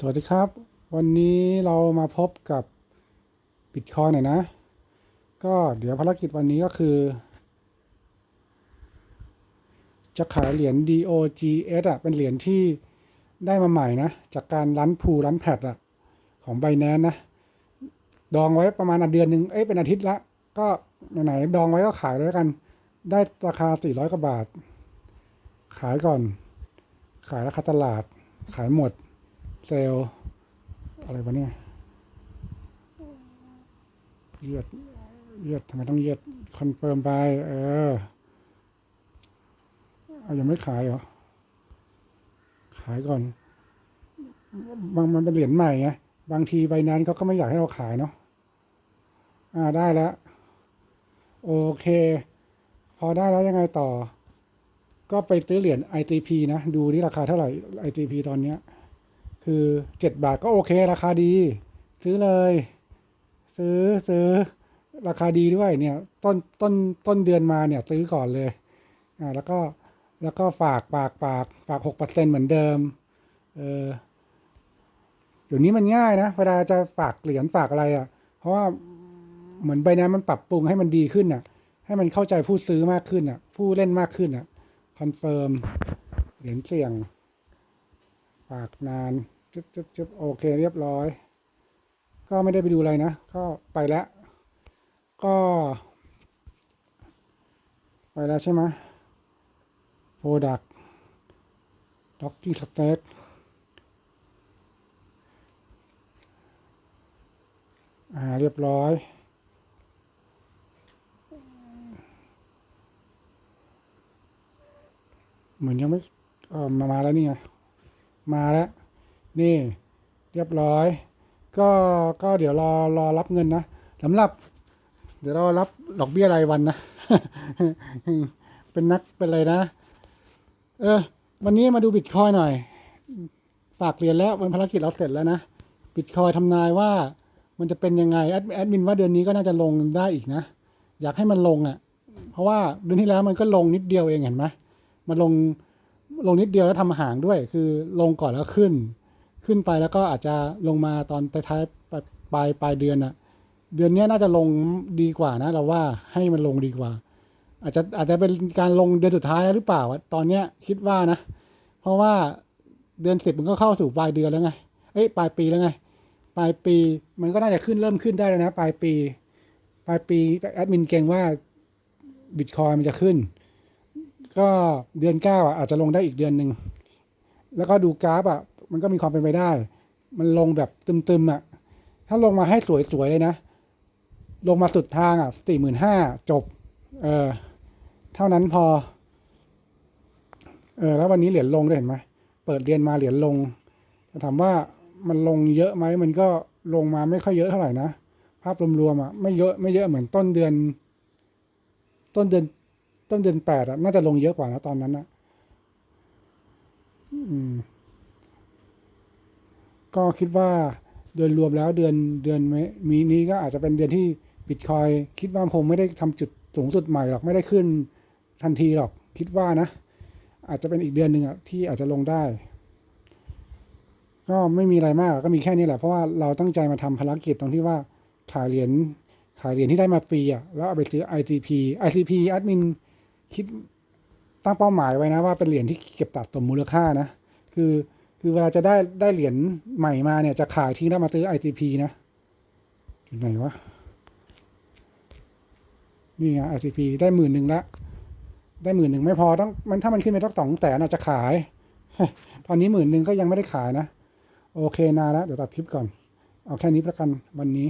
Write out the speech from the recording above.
สวัสดีครับ วันนี้เรามาพบกับบิตคอยหน่อยนะ ก็เดี๋ยวภารกิจวันนี้ก็คือ จะขายเหรียญ DOGS อะ เป็นเหรียญที่ได้มาใหม่นะ จากการรันพูรันแพดอะ ของ b บ n a n c e นะ ดองไว้ประมาณเดือนหนึ่งเอ้ย เป็นอาทิตย์ละ ก็ไหนๆดองไว้ก็ขายเลยกัน ได้ราคา 400 กว่าบาท ขายก่อน ขายราคาตลาด ขายหมด เซลล์อะไรวะเนี่ยเยียดเยียดทำไมต้องเยียดคอนเฟิร์มไปเออเอายังไม่ขายเหรอ ขายก่อน บางมันเป็นเหรียญใหม่ไงบางทีใบนั้นเขาก็ไม่อยากให้เราขายเนาะอ่าได้แล้วโอเค พอได้แล้วยังไงต่อ ก็ไปซื้อเหรียญ ITP นะ ดูนี่ราคาเท่าไหร่ ITP ตอนเนี้ย คือเจ็ดบาทก็โอเค ราคาดี ซื้อเลย ซื้อซื้อราคาดีด้วยเนี่ยต้นต้นต้นเดือนมาเนี่ยซื้อก่อนเลยอ่าแล้วก็แล้วก็ฝากฝากฝากฝากหกเปอร์เซ็นเหมือนเดิมเออเดี๋ยวนี้มันง่ายนะเวลาจะฝากเหรียญฝากอะไรอะ่ะ เพราะว่าเหมือนใบนั้นมันปรับปรุงให้มันดีขึ้นอะ ให้มันเข้าใจผู้ซื้อมากขึ้นอะ ผู้เล่นมากขึ้นอะคอนเฟิร์มเหรียญเสี่ยง ฝากนาน จึ๊บจึ๊บจึ๊บโอเคเรียบร้อย ก็ไม่ได้ไปดูอะไรนะ ก็ไปแล้ว ก็ ไปแล้วใช่ไหมโปรดักด็อกกี้สเต็กอ่าเรียบร้อยเหมือนยังไม่เออมามาแล้วนี่ไง มาแล้ว นี่เรียบร้อย ก็ก็เดี๋ยวรอรอรับเงินนะสำหรับ เดี๋ยวเรารับดอกเบี้ยรายวันนะ เป็นนักเป็นอะไรนะ เออ วันนี้มาดูบิตคอยหน่อย ฝากเรียนแล้ววันภารกิจเราเสร็จแล้วนะบิตคอยทำนายว่ามันจะเป็นยังไงแอดแอดมินว่าเดือนนี้ก็น่าจะลงได้อีกนะ อยากให้มันลงอะ่ะ เพราะว่าเดือนที่แล้วมันก็ลงนิดเดียวเองเห็นไหมมันลงลงนิดเดียวแล้วทำห่างด้วย คือลงก่อนแล้วขึ้น ขึ้นไปแล้วก็อาจจะลงมาตอนท้ายปลายปลายปลายเดือนอะเดือนนี้น่าจะลงดีกว่านะ เราว่าให้มันลงดีกว่า อาจจะอาจจะเป็นการลงเดือนสุดท้ายแล้วหรือเปล่าตอนเนี้ยคิดว่านะ เพราะว่าเดือนสิบมันก็เข้าสู่ปลายเดือนแล้วไงเอ้ยปลายปีแล้วไงปลายปีมันก็น่าจะขึ้นเริ่มขึ้นได้แล้วนะ ปลายปี ปลายปีแอดมินเก่งว่าบิตคอยมันจะขึ้น ก็เดือนเก้าอะอาจจะลงได้อีกเดือนหนึ่งแล้วก็ดูกราฟอะ มันก็มีความเป็นไปได้ มันลงแบบตึมๆอะ ถ้าลงมาให้สวยๆเลยนะ ลงมาสุดทางอะสี่หมื่นห้าจบ เออ เท่านั้นพอ เออ แล้ววันนี้เหรียญลงด้วยเห็นไหมเปิดเรียนมาเหรียญลงแต่ถามว่ามันลงเยอะไหมมันก็ลงมาไม่ค่อยเยอะเท่าไหร่นะ ภาพรวมๆอะไม่เยอะไม่เยอะเหมือนต้นเดือน ต้นเดือน ต้นเดือนแปดอะน่าจะลงเยอะกว่านะตอนนั้นนะอืม ก็คิดว่าเดือนรวมแล้วเดือนเดือนมีนี้ก็อาจจะเป็นเดือนที่บิตคอยคิดว่าคงไม่ได้ทำจุดสูงสุดใหม่หรอกไม่ได้ขึ้นทันทีหรอกคิดว่านะ อาจจะเป็นอีกเดือนหนึ่งอะที่อาจจะลงได้ ก็ไม่มีอะไรมากก็มีแค่นี้แหละเพราะว่าเราตั้งใจมาทำภารกิจตรงที่ว่าขายเหรียญขายเหรียญที่ได้มาฟรีอะแล้วเอาไปซื้อ ICP ICP แอดมินคิดตั้งเป้าหมายไว้นะว่าเป็นเหรียญที่เก็บตัดสมมูลค่านะ คือ คือเวลาจะได้ได้เหรียญใหม่มาเนี่ยจะขายทิ้งแล้วมาซื้อ ICP นะอยู่ไหนวะ นี่ไง ICP ได้หมื่นหนึ่งละได้หมื่นหนึ่งไม่พอต้องมันถ้ามันขึ้นไปสักสองแสนอาจจะขาย ตอนนี้หมื่นหนึ่งก็ยังไม่ได้ขายนะ โอเคนานแล้วเดี๋ยวตัดคลิปก่อน เอาแค่นี้ประกันวันนี้